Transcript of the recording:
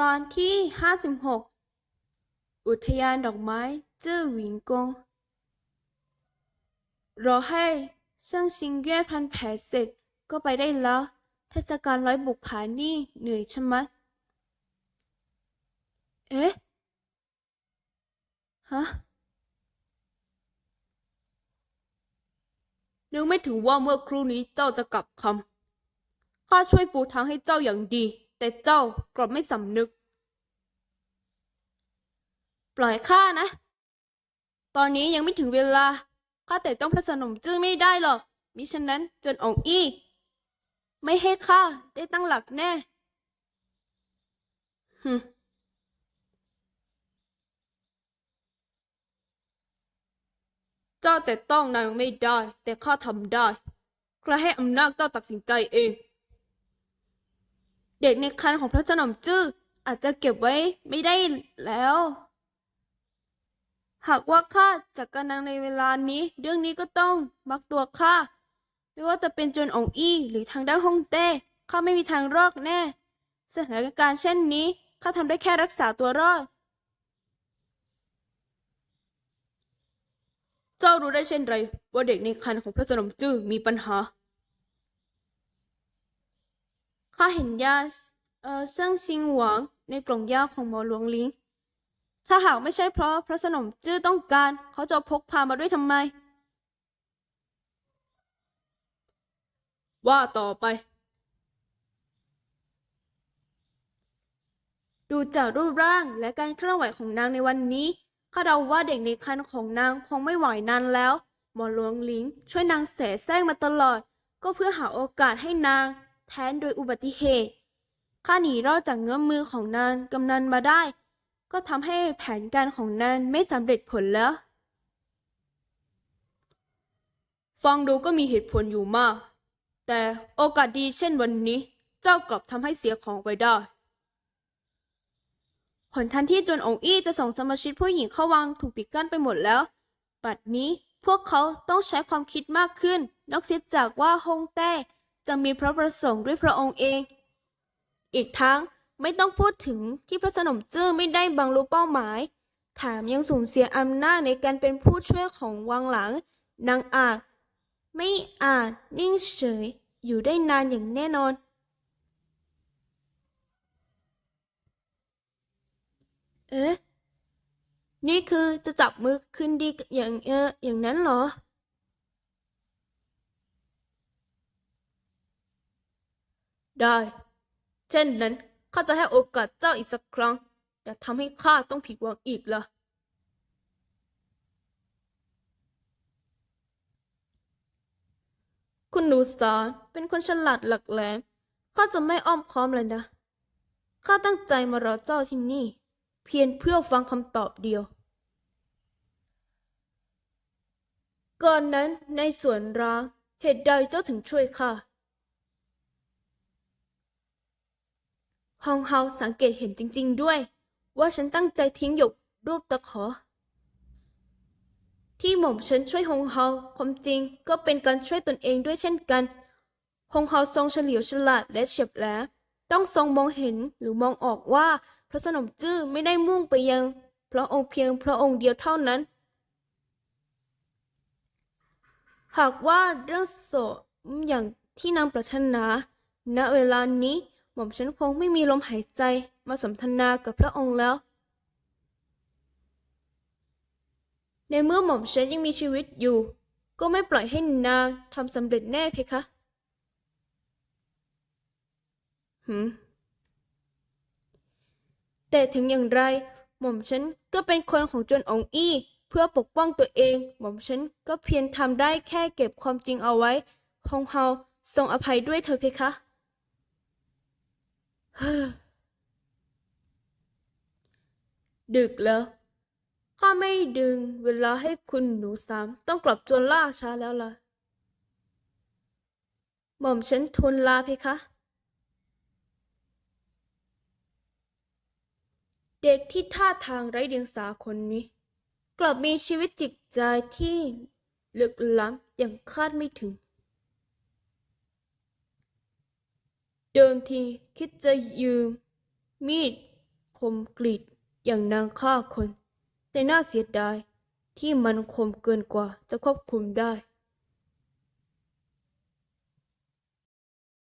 ตอนที่ 56 อุทยานดอกไม้จื้อหวิงกงรอให้เซิ่งซิงเย่พันแผลเสร็จก็ไปได้แล้ว เทศกาลร้อยบุกผานี่เหนื่อยชะมัด เอ๊ะ ฮะนึกไม่ถึงว่าเมื่อครู่นี้เจ้าจะกลับคำข้าช่วยปูทางให้เจ้าอย่างดี แต่เจ้ากลับไม่สำนึก ปล่อยข้านะ ตอนนี้ยังไม่ถึงเวลา ข้าแต่ต้องพระสนมจื้อไม่ได้หรอก มิฉะนั้นจนองอี้ ไม่ให้ข้าได้ตั้งหลักแน่ฮึมเจ้าแต่ต้องนางไม่ได้ แต่ข้าทำได้ใครให้อำนาจเจ้าตัดสินใจเอง เด็กในครรภ์ของพระสนมจื้ออาจจะเก็บไว้ไม่ได้แล้ว หากว่าข้าจัดการนางในเวลานี้ เรื่องนี้ก็ต้องมักตัวข้าไม่ว่าจะเป็นจนองอี้หรือทางด้านฮ่องเต้ข้าไม่มีทางรอดแน่ สถานการณ์เช่นนี้ข้าทำได้แค่รักษาตัวรอด เจ้ารู้ได้เช่นไร ว่าเด็กในครรภ์ของพระสนมจื้อมีปัญหา ข้าเห็นยาเอ่อเซิ่งซิงหวังในกล่องยาของหมอหลวงลิง ถ้าหากไม่ใช่เพราะพระสนมจื้อต้องการ เขาจะพกพามาด้วยทำไม ว่าต่อไป ดูจากรูปร่างและการเคลื่อนไหวของนางในวันนี้ข้าเดาว่าเด็กในครรภ์ของนางคงไม่ไหวนานแล้ว หมอหลวงลิงช่วยนางแสแสร้งมาตลอด ก็เพื่อหาโอกาสให้นาง ทนโดยอุบัติเหตุ ข้าหนีรอดจากเงื้อมมือของนางกำนันมาได้ ก็ทำให้แผนการของนางไม่สำเร็จผลแล้ว ฟังดูก็มีเหตุผลอยู่มาก แต่โอกาสดีเช่นวันนี้ เจ้ากลับทำให้เสียของไปได้ ผลทันที่จนองอี้จะส่งสมาชิกผู้หญิงเข้าวังถูกปิดกั้นไปหมดแล้วปัดนี้พวกเขาต้องใช้ความคิดมากขึ้น นอกเสียจากว่าฮงแต้ จะมีพระประสงค์ด้วยพระองค์เอง อีกทั้งไม่ต้องพูดถึงที่พระสนมจื้อไม่ได้บรรลุเป้าหมาย แถมยังสูญเสียอำนาจในการเป็นผู้ช่วยของวังหลัง นางอาจไม่อาจนิ่งเฉยอยู่ได้นานอย่างแน่นอน เอ๊ะ นี่คือจะจับมือคืนดีอย่างเอออย่างนั้นเหรอ ได้ เช่นนั้นข้าจะให้โอกาสเจ้าอีกสักครั้ง อย่าทำให้ข้าต้องผิดหวังอีกละคุณหนูสาเป็นคนฉลาดหลักแหลมข้าจะไม่อ้อมค้อมเลยนะ ข้าตั้งใจมารอเจ้าที่นี่ เพียงเพื่อฟังคำตอบเดียว ก่อนนั้นในสวนร้างเหตุใดเจ้าถึงช่วยข้า ฮองเฮาสังเกตเห็นจริง ๆ ด้วย ว่าฉันตั้งใจทิ้งหยกรูปตะขอ ที่หม่อมฉันช่วยฮองเฮาความจริงก็เป็นการช่วยตนเองด้วยเช่นกันฮองเฮาทรงเฉลียวฉลาดและเฉียบแหลมต้องทรงมองเห็นหรือมองออกว่าพระสนมจื้อไม่ได้มุ่งไปยังพระองค์เพียงพระองค์เดียวเท่านั้น หากว่าเรื่องโสมอย่างที่นางปรารถนา ณเวลานี้ หม่อมฉันคงไม่มีลมหายใจมาสนทนากับพระองค์แล้ว ในเมื่อหม่อมฉันยังมีชีวิตอยู่ ก็ไม่ปล่อยให้นางทำสำเร็จแน่เพคะหืมแต่ถึงอย่างไร หม่อมฉันก็เป็นคนของจวนองอี้ เพื่อปกป้องตัวเอง หม่อมฉันก็เพียงทำได้แค่เก็บความจริงเอาไว้ฮงเฮาทรงอภัยด้วยเถอเพคะ ดึกแล้วข้าไม่ดึงเวลาให้คุณหนูสามต้องกลับจวนล่าช้าแล้วล่ะ หม่อมฉันทูลลาเพคะ เด็กที่ท่าทางไร้เดียงสาคนนี้ กลับมีชีวิตจิตใจที่ลึกล้ำอย่างคาดไม่ถึง เดิมทีคิดจะยืม มีดคมกรีดอย่างนางฆ่าคน แต่น่าเสียดายที่มันคมเกินกว่าจะควบคุมได้